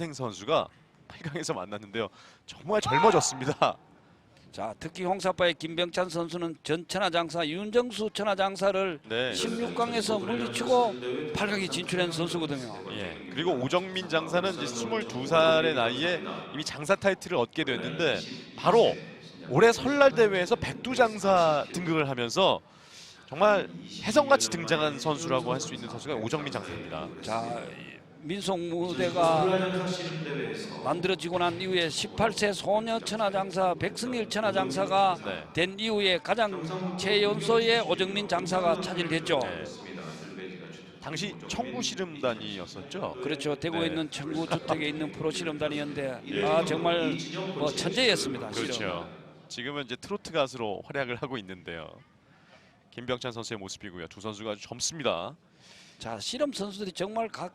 2000년생 선수가 8강에서 만났는데요. 정말 젊어졌습니다. 자 특히 홍사파의 김병찬 선수는 전 천하장사 윤정수 천하장사를 네. 16강에서 물리치고 8강에 진출한 선수거든요. 예. 그리고 오정민 장사는 이제 22살의 나이에 이미 장사 타이틀을 얻게 됐는데 바로 올해 설날 대회에서 백두장사 등극을 하면서 정말 혜성같이 등장한 선수라고 할 수 있는 선수가 오정민 장사입니다. 자 민속 무대가 만들어지고 난 이후에 18세 소녀 천하장사 백승일 천하장사가 네. 된 이후에 가장 최연소의 오정민 장사가 차지했죠. 네. 당시 청구 씨름단이었었죠. 그렇죠. 대구에 네. 있는 청구 주택에 있는 프로 실험단이었는데 아 정말 뭐 천재였습니다. 그렇죠. 지금은 이제 트로트 가수로 활약을 하고 있는데요. 김병찬 선수의 모습이고요. 두 선수가 아주 젊습니다. 자 실험 선수들이 정말 각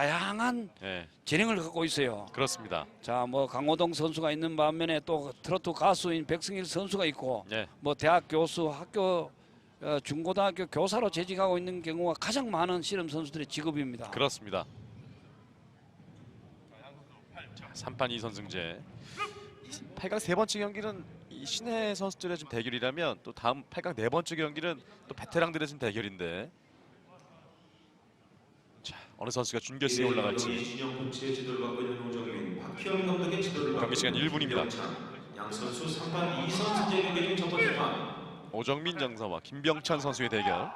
다양한 예, 재능을 갖고 있어요. 그렇습니다. 자 뭐 강호동 선수가 있는 반면에 또 트로트 가수인 백승일 선수가 있고 예, 뭐 대학 교수, 학교 어, 중고등학교 교사로 재직하고 있는 경우가 가장 많은 실험 선수들의 직업입니다. 그렇습니다. 자, 3판 2선 승제. 8강 세 번째 경기는 이 신예 선수들의 좀 대결이라면 또 다음 8강 네 번째 경기는 또 베테랑들의 좀 대결인데. 자, 어느 선수가 준결승에 올라갈지. 지도를 받고 경기 시간 있는 1분입니다. 김병찬. 양 선수 3판 2선 승제 경기 중첫 번째 판. 오정민 장사와 김병찬 선수의 대결.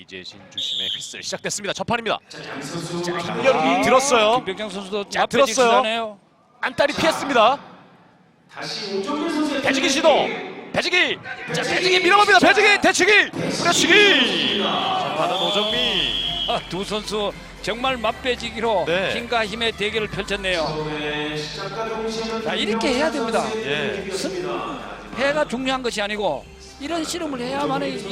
이재신 주심의 휘슬 시작됐습니다. 첫 판입니다. 양 선수 자, 김여름이 들었어요. 김병장 선수도 자, 들었어요. 안딸이 피했습니다. 배지기 시도. 배지기. 자, 배지기 밀어봅니다. 배지기 대치기. 뿌려치기. 전반은 오정민. 아, 두 선수 정말 맞배지기로 네. 힘과 힘의 대결을 펼쳤네요. 동시에 자 이렇게 해야 됩니다. 예. 패가 중요한 것이 아니고 이런 실험을 해야만이